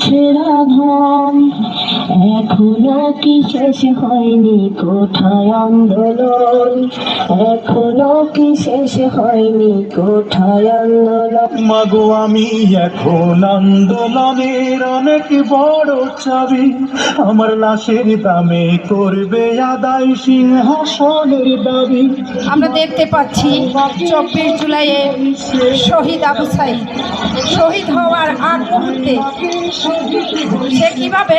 ছেঁড়া ধন এখনও কি শেষ হয়নি কোথায় আন্দোলন? এখনও কি শেষ হয়নি কোথায় আন্দোলন? মাগো আমি এখন আন্দোলনের অনেক বড় চাবি। আমার লাশের দামে করবে আদায় সিংহাসনের দাবি। আমরা দেখতে পাচ্ছি চব্বিশ জুলাইয়ে শহীদ আবু সাইদ। শহীদ হওয়ার আগ মুহূর্তে সে কীভাবে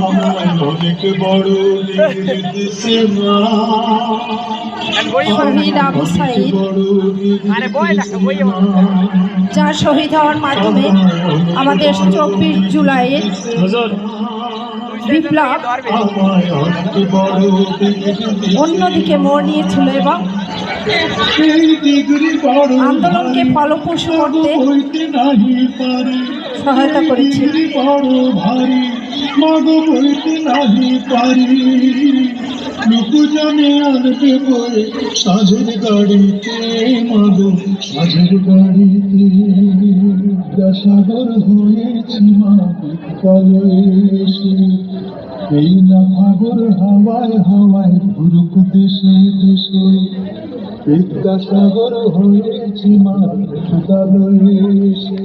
অনেক বড় মা শহীদ হওয়ার মাধ্যমে আমাদের চব্বিশ জুলাইয়ের বিপ্লব অন্যদিকে মোড় নিয়েছিল এবং এই ডিগ্রি বড় আন্দোলনকে ফলপ্রসূ করতে বইতে নাহি পারে। সহায়তা করেছে। ডিগ্রি বড় ভারী। মাগো বইতে নাহি পারি। লোকু জানে আনবে বই সাজের গাড়িতে, মাগো সাজের গাড়িতে। দশাগর হয়েছি মা কালে এসে এই না ভাগর হাওয়ায় হাওয়ায় ঘুরুক দেশে দেশে। বিদ্যাসাগর হয়েছি মা কালে এসে